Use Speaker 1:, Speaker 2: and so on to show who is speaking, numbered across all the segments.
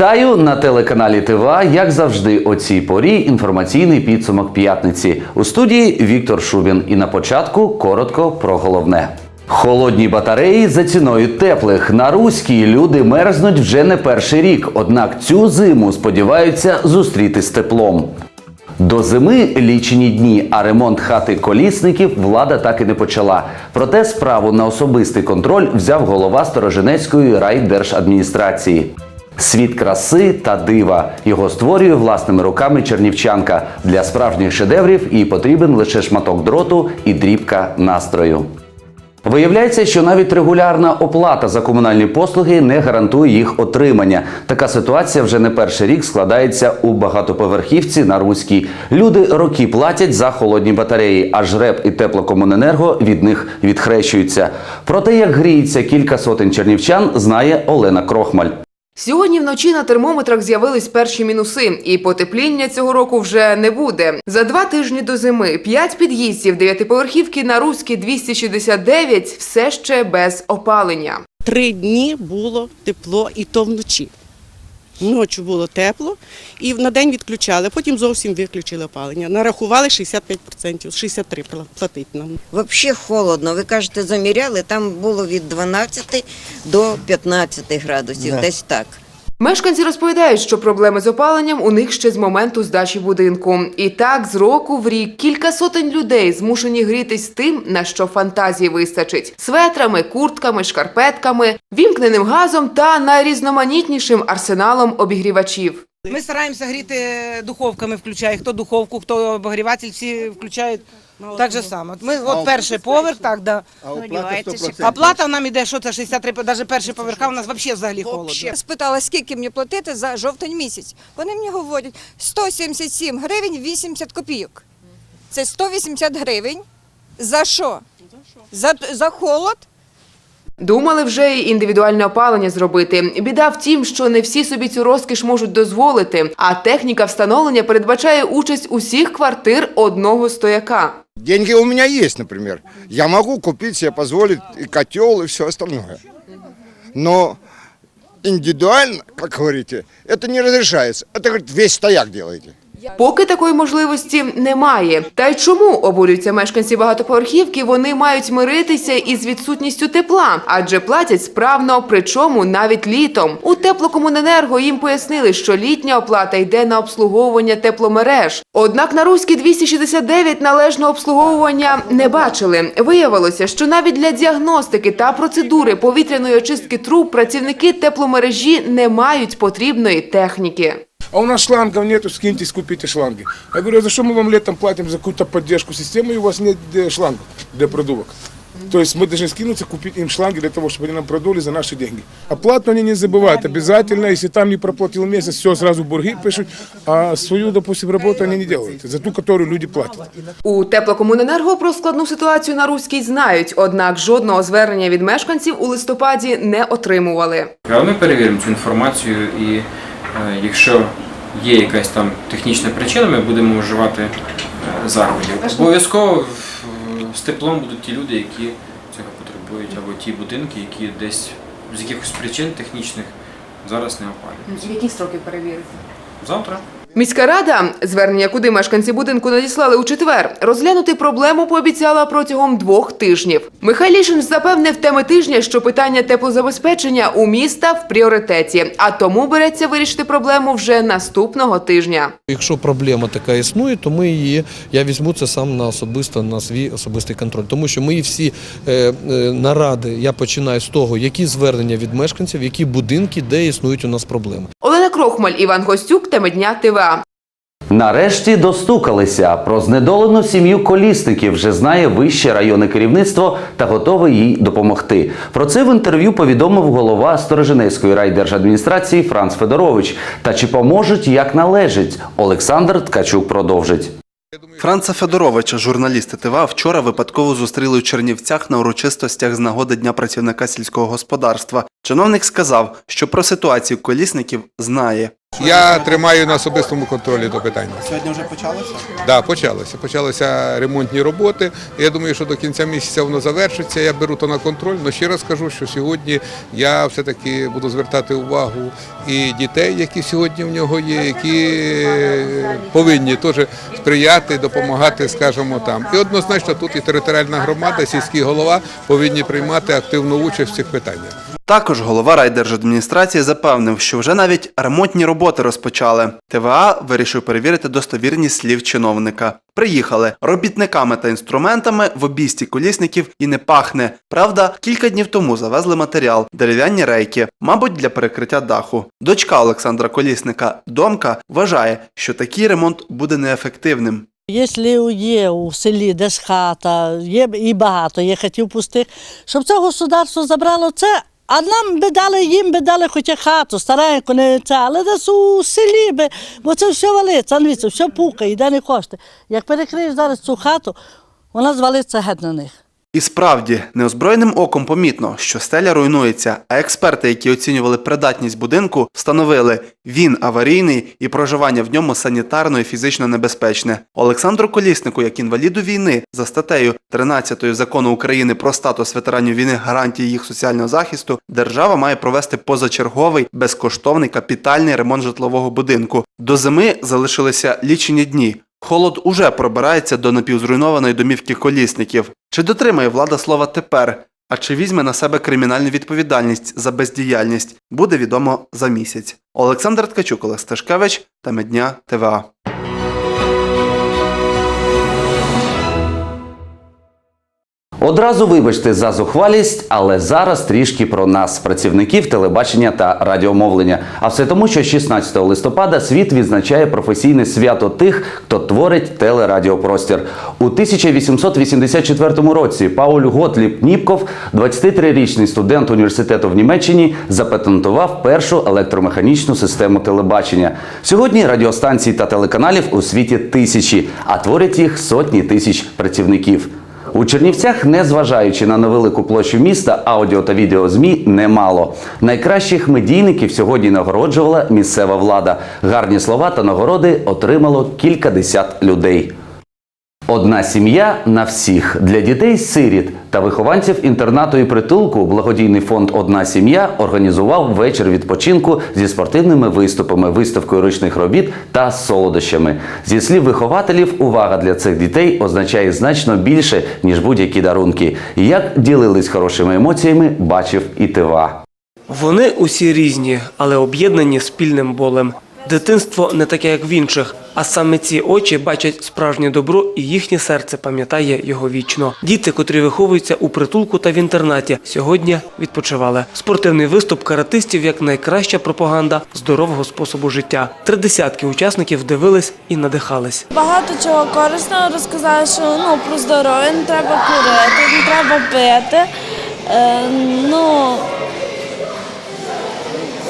Speaker 1: Вітаю на телеканалі ТВА. Як завжди, о цій порі інформаційний підсумок п'ятниці. У студії Віктор Шубін. І на початку коротко про головне. Холодні батареї за ціною теплих на руській люди мерзнуть вже не перший рік. Однак цю зиму сподіваються зустріти з теплом. До зими лічені дні, а ремонт хати колісників влада так і не почала. Проте справу на особистий контроль взяв голова Сторожинецької райдержадміністрації. Світ краси та дива його створює власними руками чернівчанка. Для справжніх шедеврів їй потрібен лише шматок дроту і дрібка настрою. Виявляється, що навіть регулярна оплата за комунальні послуги не гарантує їх отримання. Така ситуація вже не перший рік складається у багатоповерхівці на Руській. Люди роки платять за холодні батареї, а ЖРЕП і теплокомуненерго від них відхрещуються. Про те, як гріється кілька сотень чернівчан, знає Олена Крохмаль.
Speaker 2: Сьогодні вночі на термометрах з'явились перші мінуси, і потепління цього року вже не буде. За два тижні до зими п'ять під'їздів дев'ятиповерхівки на Руській 269 все ще без опалення.
Speaker 3: Три дні було тепло і то вночі. Ночі було тепло і на день відключали, потім зовсім виключили опалення. Нарахували 65%, 63% платить нам.
Speaker 4: Взагалі холодно. Ви кажете, заміряли, там було від 12 до 15 градусів, десь так.
Speaker 2: Мешканці розповідають, що проблеми з опаленням у них ще з моменту здачі будинку. І так, з року в рік кілька сотень людей змушені грітись тим, на що фантазії вистачить: светрами, куртками, шкарпетками, вімкненим газом та найрізноманітнішим арсеналом обігрівачів.
Speaker 5: Ми стараємося гріти духовками, включає хто духовку, хто обогріватель, всі включають так же само. Ми от перший поверх, так да.
Speaker 6: А оплата 100%.
Speaker 5: Оплата нам іде, що це 63, навіть перший поверха у нас взагалі взагалі холодно.
Speaker 7: Я спитала, скільки мені платити за жовтень місяць. Вони мені говорять 177 гривень 80 копійок. Це 180 гривень. За що? За, за холод?
Speaker 2: Думали вже й індивідуальне опалення зробити. Біда в тім, що не всі собі цю розкіш можуть дозволити, а техніка встановлення передбачає участь усіх квартир одного стояка.
Speaker 6: Деньги у меня есть, например. Я могу купить себе, позволить и котел, и все остальное. Но индивидуально, как говорите, это не разрешается. Это, говорит, весь стояк делаете.
Speaker 2: Поки такої можливості немає. Та й чому обурюються мешканці багатоповерхівки? Вони мають миритися із відсутністю тепла, адже платять справно, причому навіть літом. У теплокомуненерго їм пояснили, що літня оплата йде на обслуговування тепломереж. Однак на Руській 269 належного обслуговування не бачили. Виявилося, що навіть для діагностики та процедури повітряної очистки труб працівники тепломережі не мають потрібної техніки.
Speaker 8: А у нас шлангов нету, скиньтесь, купите шланги. Я говорю, а за что мы вам летом платим за какую-то поддержку системы, и у вас нет э, шлангов для продувок? То есть мы должны скинуться, купить им шланги для того, чтобы они нам продули за наши деньги. Оплату они не забывают обязательно. Если там не проплатил месяц, все, сразу бурги пишут. А свою, допустим, работу они не делают. За ту, которую люди платят.
Speaker 2: У теплокомуненерго про складну ситуацію на Руській знають, однак жодного звернення від мешканців у листопаді не отримували.
Speaker 9: Але ми перевіримо цю інформацію і е, якщо є якась там технічна причина, ми будемо вживати е, заходів. Обов'язково з теплом будуть ті люди, які цього потребують, або ті будинки, які десь з якихось причин технічних зараз не опалюють.
Speaker 2: Які строки перевірити?
Speaker 9: Завтра.
Speaker 2: Міська рада, звернення куди мешканці будинку надіслали у четвер, розглянути проблему пообіцяла протягом двох тижнів. Михайлішин запевнив теми тижня, що питання теплозабезпечення у міста в пріоритеті, а тому береться вирішити проблему вже наступного тижня.
Speaker 10: Якщо проблема така існує, то ми її я візьму це сам на особисто на свій особистий контроль. Тому що мої всі е, е, наради я починаю з того, які звернення від мешканців, які будинки, де існують у нас проблеми.
Speaker 2: Олена Крохмаль, Іван Гостюк, теми дня ТВА.
Speaker 1: Нарешті достукалися. Про знедолену сім'ю колісників вже знає вище районне керівництво та готове їй допомогти. Про це в інтерв'ю повідомив голова Сторожинецької райдержадміністрації Франц Федорович. Та чи поможуть як належить? Олександр Ткачук продовжить.
Speaker 11: Франца Федоровича, журналісти ТВА, вчора випадково зустріли у Чернівцях на урочистостях з нагоди Дня працівника сільського господарства. Чиновник сказав, що про ситуацію колісників знає.
Speaker 8: Я тримаю на особистому контролі до питання.
Speaker 11: Сьогодні вже почалося?
Speaker 8: Да, почалося. Почалися ремонтні роботи. Я думаю, що до кінця місяця воно завершиться. Я беру то на контроль. Але ще раз кажу, що сьогодні я все-таки буду звертати увагу і дітей, які сьогодні в нього є, які повинні теж сприяти, допомагати, скажімо, там. І однозначно тут і територіальна громада, сільський голова повинні приймати активну участь в цих питаннях.
Speaker 11: Також голова райдержадміністрації запевнив, що вже навіть ремонтні роботи розпочали. ТВА вирішив перевірити достовірність слів чиновника. Приїхали робітниками та інструментами в обійсті колісників і не пахне. Правда, кілька днів тому завезли матеріал дерев'яні рейки, мабуть, для перекриття даху. Дочка Олександра Колісника Домка вважає, що такий ремонт буде неефективним.
Speaker 12: Якщо є у селі десь хата, є і багато є хатів пустих, щоб це государство забрало це, а нам би дали, їм би дали хоча хату, стареньку, не це, але десь у селі би, бо це все валиться, дивіться, все пукає, йде не кошти. Як перекриєш зараз цю хату, вона звалиться геть на них.
Speaker 11: І справді, неозброєним оком помітно, що стеля руйнується, а експерти, які оцінювали придатність будинку, встановили він аварійний і проживання в ньому санітарно і фізично небезпечне. Олександру Коліснику, як інваліду війни, за статтею 13 закону України про статус ветеранів війни гарантії їх соціального захисту, держава має провести позачерговий безкоштовний капітальний ремонт житлового будинку. До зими залишилися лічені дні. Холод уже пробирається до напівзруйнованої домівки колісників. Чи дотримає влада слова тепер? А чи візьме на себе кримінальну відповідальність за бездіяльність, буде відомо за місяць. Олександр Ткачук, Олег Сташкевич та Медня ТВА.
Speaker 1: Одразу вибачте за зухвалість, але зараз трішки про нас, працівників телебачення та радіомовлення. А все тому, що 16 листопада світ відзначає професійне свято тих, хто творить телерадіопростір. У 1884 році Пауль Готліб Ніпков, 23-річний студент університету в Німеччині, запатентував першу електромеханічну систему телебачення. Сьогодні радіостанцій та телеканалів у світі тисячі, а творять їх сотні тисяч працівників. У Чернівцях, незважаючи на невелику площу міста, аудіо та відео ЗМІ немало. Найкращих медійників сьогодні нагороджувала місцева влада. Гарні слова та нагороди отримало кількадесят людей. Одна сім'я на всіх для дітей сиріт та вихованців інтернату і притулку. Благодійний фонд Одна сім'я організував вечір відпочинку зі спортивними виступами, виставкою ручних робіт та солодощами. Зі слів вихователів, увага для цих дітей означає значно більше ніж будь-які дарунки. Як ділились хорошими емоціями, бачив і ТВА.
Speaker 13: Вони усі різні, але об'єднані спільним болем. Дитинство не таке, як в інших, а саме ці очі бачать справжнє добро, і їхнє серце пам'ятає його вічно. Діти, котрі виховуються у притулку та в інтернаті, сьогодні відпочивали. Спортивний виступ каратистів як найкраща пропаганда здорового способу життя. Три десятки учасників дивились і надихались.
Speaker 14: Багато чого корисного розказали, що ну про здоров'я не треба курити, не треба пити. Е, ну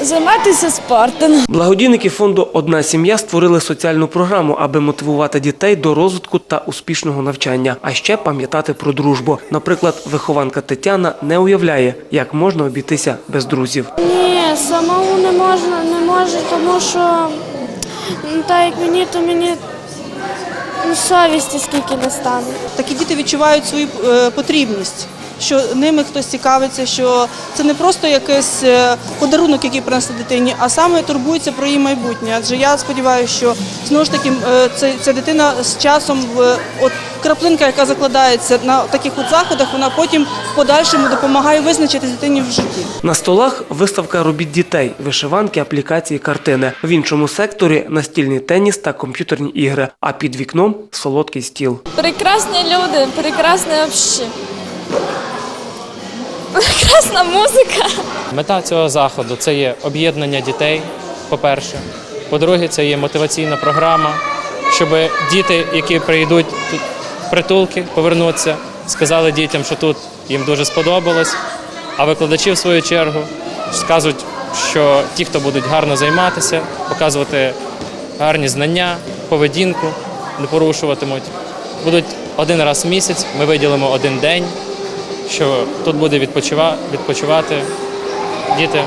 Speaker 14: займатися спортом.
Speaker 13: Благодійники фонду Одна сім'я створили соціальну програму, аби мотивувати дітей до розвитку та успішного навчання, а ще пам'ятати про дружбу. Наприклад, вихованка Тетяна не уявляє, як можна обійтися без друзів.
Speaker 14: Ні, самому не можна, не може, тому що ну, так як мені, то мені ну, совісті скільки не стане.
Speaker 15: Такі діти відчувають свою е, потрібність, що ними хтось цікавиться, що це не просто якийсь е, подарунок, який принесли дитині, а саме турбується про її майбутнє. Адже я сподіваюся, що знову ж таки е, це, ця дитина з часом, от краплинка, яка закладається на таких от заходах, вона потім в подальшому допомагає визначитись дитині в житті.
Speaker 13: На столах виставка робіт дітей, вишиванки, аплікації, картини. В іншому секторі настільний теніс та комп'ютерні ігри. А під вікном солодкий стіл.
Speaker 14: Прекрасні люди, прекрасне взагалі. Прекрасна музика.
Speaker 16: Мета цього заходу це є об'єднання дітей, по-перше. По-друге, це є мотиваційна програма, щоб діти, які прийдуть тут притулки, повернуться, сказали дітям, що тут їм дуже сподобалось. А викладачі, в свою чергу, скажуть, що ті, хто будуть гарно займатися, показувати гарні знання, поведінку, не порушуватимуть, будуть один раз в місяць. Ми виділимо один день, що тут буде відпочива- відпочивати діти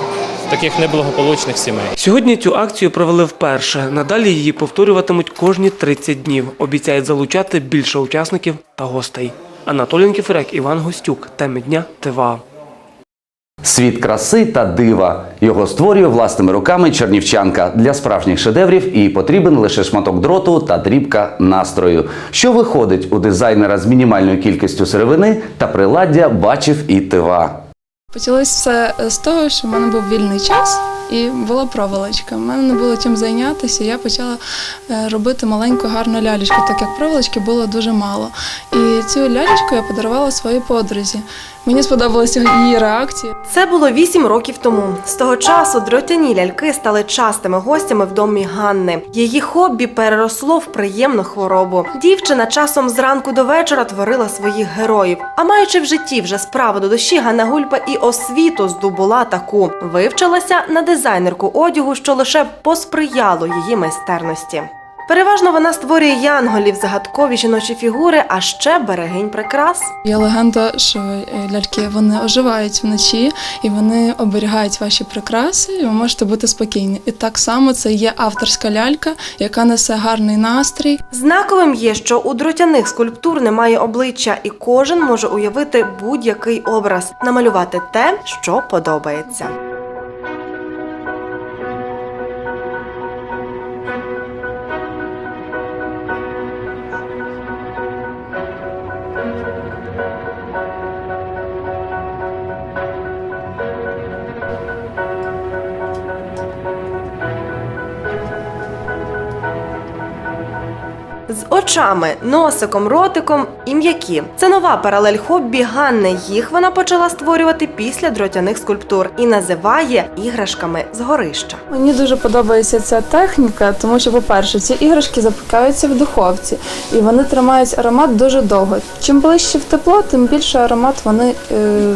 Speaker 16: таких неблагополучних сімей.
Speaker 13: Сьогодні цю акцію провели вперше. Надалі її повторюватимуть кожні 30 днів. Обіцяють залучати більше учасників та гостей. Анатолій Кіферек, Іван Гостюк. Теми дня ТВА.
Speaker 1: Світ краси та дива. Його створює власними руками чернівчанка. Для справжніх шедеврів їй потрібен лише шматок дроту та дрібка настрою. Що виходить у дизайнера з мінімальною кількістю сировини та приладдя бачив і ТВА.
Speaker 17: Почалось все з того, що в мене був вільний час і була проволочка. У мене не було чим зайнятися. Я почала е, робити маленьку гарну лялечку, так як проволочки було дуже мало. І цю лялечку я подарувала своїй подрузі. Мені сподобалася її реакція.
Speaker 18: Це було вісім років тому. З того часу дротяні ляльки стали частими гостями в домі Ганни. Її хобі переросло в приємну хворобу. Дівчина часом зранку до вечора творила своїх героїв. А маючи в житті вже справу до душі, Ганна Гульпа і освіту здобула таку. Вивчилася на дизайнерку одягу, що лише посприяло її майстерності. Переважно вона створює янголів, загадкові жіночі фігури, а ще берегинь прикрас.
Speaker 17: Є легенда, що е, ляльки вони оживають вночі і вони оберігають ваші прикраси, і ви можете бути спокійні. І так само це є авторська лялька, яка несе гарний настрій.
Speaker 18: Знаковим є, що у дротяних скульптур немає обличчя, і кожен може уявити будь-який образ, намалювати те, що подобається. Очами, носиком, ротиком і м'які. Це нова паралель хобі Ганни. Їх вона почала створювати після дротяних скульптур і називає іграшками з горища.
Speaker 17: Мені дуже подобається ця техніка, тому що, по-перше, ці іграшки запікаються в духовці і вони тримають аромат дуже довго. Чим ближче в тепло, тим більше аромат вони е,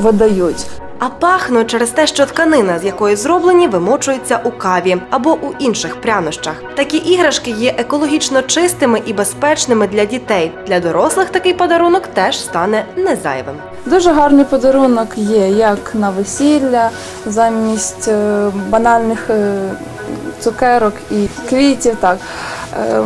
Speaker 17: видають.
Speaker 18: А пахнуть через те, що тканина, з якої зроблені, вимочується у каві або у інших прянощах. Такі іграшки є екологічно чистими і безпечними для дітей. Для дорослих такий подарунок теж стане незайвим.
Speaker 17: Дуже гарний подарунок є як на весілля, замість е, банальних е, цукерок і квітів. Так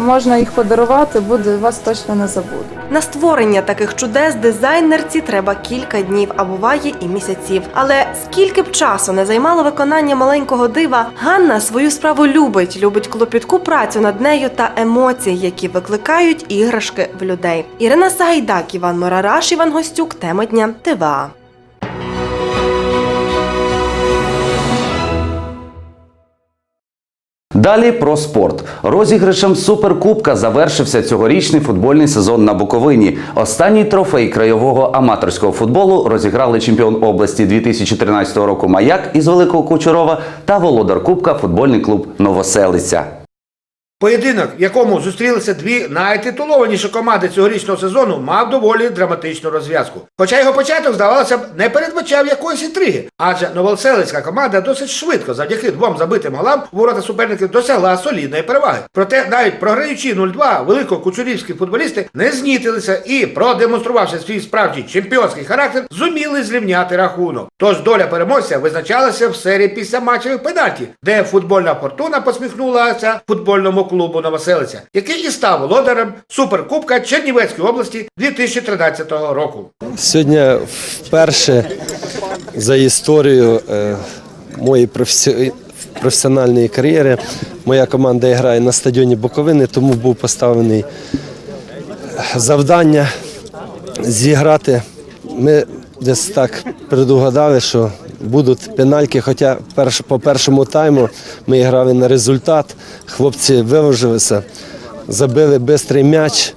Speaker 17: можна їх подарувати, буде вас точно не забудуть.
Speaker 18: На створення таких чудес дизайнерці треба кілька днів, а буває і місяців. Але скільки б часу не займало виконання маленького дива, Ганна свою справу любить, любить клопітку працю над нею та емоції, які викликають іграшки в людей. Ірина Сагайдак, Іван Морараш, Іван Гостюк. Тема дня ТВА.
Speaker 1: Далі про спорт. Розіграшем суперкубка завершився цьогорічний футбольний сезон на Буковині. Останній трофей краєвого аматорського футболу розіграли чемпіон області 2013 року Маяк із Великого Кучерова та володар Кубка футбольний клуб Новоселиця.
Speaker 19: Поєдинок, в якому зустрілися дві найтитулованіші команди цьогорічного сезону, мав доволі драматичну розв'язку. Хоча його початок, здавалося б, не передбачав якоїсь інтриги, адже новоселицька команда досить швидко, завдяки двом забитим голам, ворота суперників досягла солідної переваги. Проте, навіть програючи 0-2, великокучурівські футболісти не знітилися і, продемонструвавши свій справжній чемпіонський характер, зуміли зрівняти рахунок. Тож доля переможця визначалася в серії після матчевих пенальті, де футбольна фортуна посміхнулася футбольному клубу Новоселиця, який і став володарем суперкубка Чернівецької області 2013 року.
Speaker 20: Сьогодні вперше за історію е, моєї професіональної кар'єри моя команда грає на стадіоні Буковини, тому був поставлений завдання зіграти. Ми десь так предугадали, що будуть пенальки, хоча перш- по першому тайму ми грали на результат, хлопці виложилися, забили швидкий м'яч.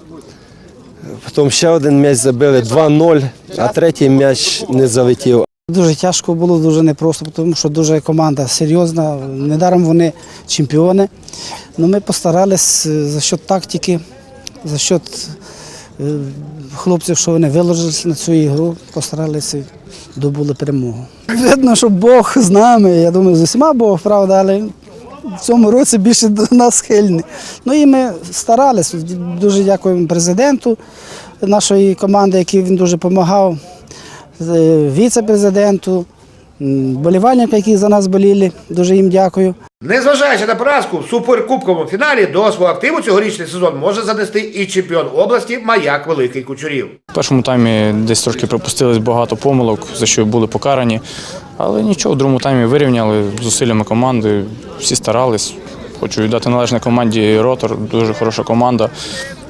Speaker 20: Потім ще один м'яч забили 2-0, а третій м'яч не залетів.
Speaker 21: Дуже тяжко було, дуже непросто, тому що дуже команда серйозна. Недаром вони чемпіони. Ну, ми постарались е, за счет тактики, за счет е, хлопців, що вони виложилися на цю ігру, постаралися добули перемогу. Видно, що Бог з нами. Я думаю, з усіма Бог, правда, але в цьому році більше до нас схильні. Ну і ми старалися. Дуже дякуємо президенту нашої команди, який він дуже допомагав, е, віце-президенту, м, які за нас боліли. Дуже їм дякую.
Speaker 19: Незважаючи на поразку в суперкубковому фіналі до свого активу цьогорічний сезон може занести і чемпіон області Маяк Великий Кучурів.
Speaker 22: В першому таймі десь трошки припустились багато помилок, за що були покарані. Але нічого, в другому таймі вирівняли зусиллями команди, всі старались. Хочу віддати належне команді Ротор, дуже хороша команда.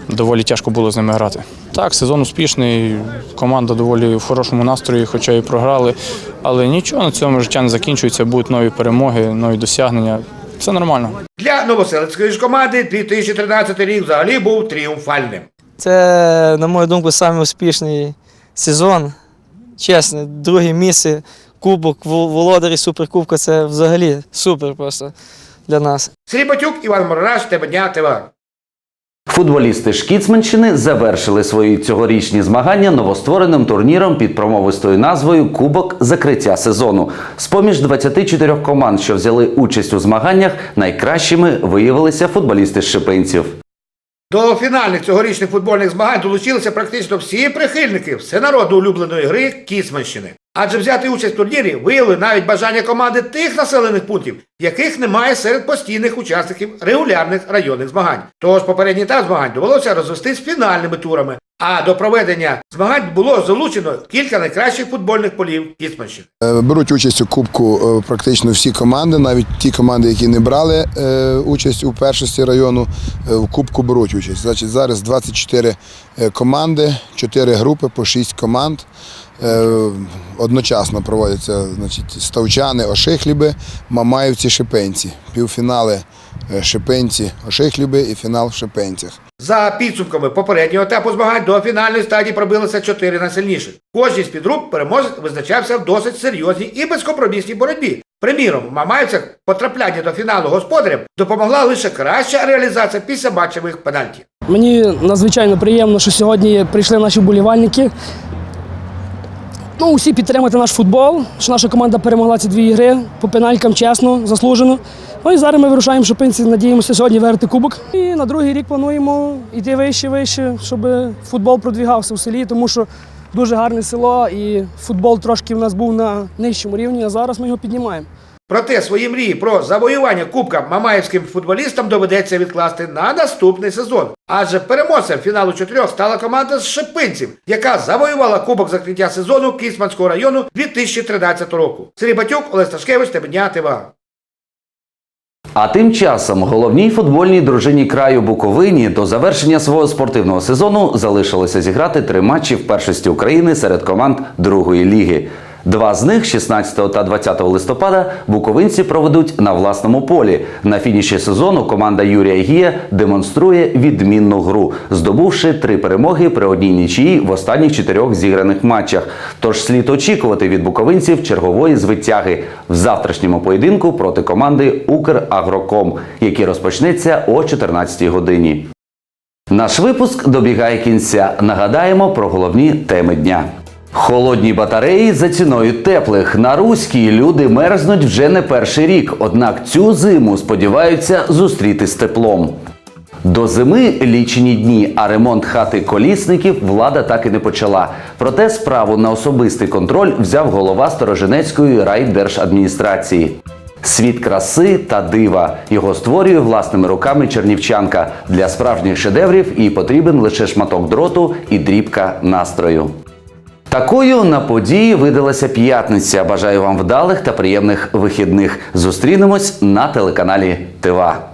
Speaker 22: Доволі тяжко було з ними грати. Так, сезон успішний, команда доволі в хорошому настрої, хоча і програли. Але нічого на цьому життя не закінчується, будуть нові перемоги, нові досягнення. Все нормально.
Speaker 19: Для новоселицької ж команди 2013 рік взагалі був тріумфальним.
Speaker 23: Це, на мою думку, самий сезон. Чесно, друге місце, кубок, вол- володарі суперкубка це взагалі супер просто для нас.
Speaker 19: Сергій Батюк, Іван Мораш, Тебедня, ТВА.
Speaker 1: Футболісти Шкіцманщини завершили свої цьогорічні змагання новоствореним турніром під промовистою назвою Кубок закриття сезону. З поміж 24 команд, що взяли участь у змаганнях, найкращими виявилися футболісти Шипинців.
Speaker 19: До фінальних цьогорічних футбольних змагань долучилися практично всі прихильники всенародно улюбленої гри Кіцманщини. Адже взяти участь в турнірі виявили навіть бажання команди тих населених пунктів, яких немає серед постійних учасників регулярних районних змагань. Тож попередній етап змагань довелося розвести з фінальними турами. А до проведення змагань було залучено кілька найкращих футбольних полів Кіцманщини.
Speaker 24: Е, Беруть участь у кубку е, практично всі команди, навіть ті команди, які не брали е, участь у першості району, в кубку беруть участь. Значить, зараз 24 е, команди, 4 групи по 6 команд. Одночасно проводяться значить, ставчани, Ошихліби, Мамаївці, Шипенці. Півфінали Шипенці, Ошихліби і фінал в Шипенцях.
Speaker 19: За підсумками попереднього етапу змагань до фінальної стадії пробилося чотири найсильніших. Кожній з підгруп переможець визначався в досить серйозній і безкомпромісній боротьбі. Приміром, в Мамаївцях потрапляння до фіналу господарям допомогла лише краща реалізація після матчевих пенальті.
Speaker 25: Мені надзвичайно приємно, що сьогодні прийшли наші вболівальники. Ну, усі підтримати наш футбол, що наша команда перемогла ці дві ігри по пеналькам чесно, заслужено. Ну і зараз ми вирушаємо Шопинці, надіємося сьогодні виграти кубок. І на другий рік плануємо йти вище, вище, щоб футбол продвігався у селі, тому що дуже гарне село і футбол трошки в нас був на нижчому рівні, а зараз ми його піднімаємо.
Speaker 19: Проте свої мрії про завоювання кубка мамаївським футболістам доведеться відкласти на наступний сезон. Адже переможцем фіналу чотирьох стала команда з Шипинців, яка завоювала кубок закриття сезону Кісманського району 2013 року. Сергій Батюк, Олег Сташкевич, Тебеня, ТВА.
Speaker 1: А тим часом головній футбольній дружині краю Буковині до завершення свого спортивного сезону залишилося зіграти три матчі в першості України серед команд другої ліги. Два з них 16 та 20 листопада буковинці проведуть на власному полі. На фініші сезону команда Юрія Гія демонструє відмінну гру, здобувши три перемоги при одній нічиї в останніх чотирьох зіграних матчах. Тож слід очікувати від буковинців чергової звитяги в завтрашньому поєдинку проти команди Украгроком, який розпочнеться о 14-й годині. Наш випуск добігає кінця. Нагадаємо про головні теми дня. Холодні батареї за ціною теплих. На руській люди мерзнуть вже не перший рік, однак цю зиму сподіваються зустріти з теплом. До зими лічені дні, а ремонт хати колісників влада так і не почала. Проте справу на особистий контроль взяв голова Сторожинецької райдержадміністрації. Світ краси та дива його створює власними руками чернівчанка. Для справжніх шедеврів і потрібен лише шматок дроту і дрібка настрою. Такою на події видалася п'ятниця. Бажаю вам вдалих та приємних вихідних. Зустрінемось на телеканалі ТИВА.